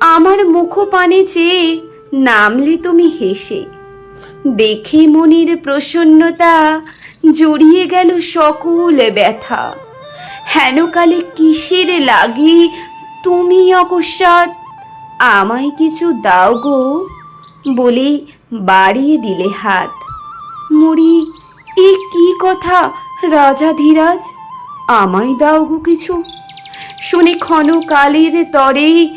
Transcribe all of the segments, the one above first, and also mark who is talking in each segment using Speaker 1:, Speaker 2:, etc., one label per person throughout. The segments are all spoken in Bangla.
Speaker 1: আমার মুখপানে চেয়ে নামলে তুমি হেসে। দেখে মনির প্রসন্নতা জড়িয়ে গেল সকল ব্যথা। হেনকালে কিসের লাগি তুমি অকস্মাৎ আমায় কিছু দাও গো বলে বাড়িয়ে দিলে হাত। মুড়ি এ কি কথা রাজা ধীরাজ? আমায় দাও গো কিছু। শুনে ক্ষণকালের তরে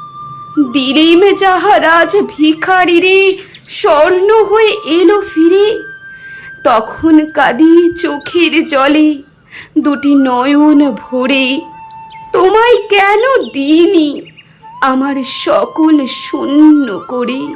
Speaker 1: দিলেম যাহা আজ ভিখারিরে স্বর্ণ হয়ে এলো ফিরে, তখন কাঁদি চোখের জলে, দুটি নয়ন ভরে, তোমায় কেন দিইনি? আমার সকল শূন্য করে।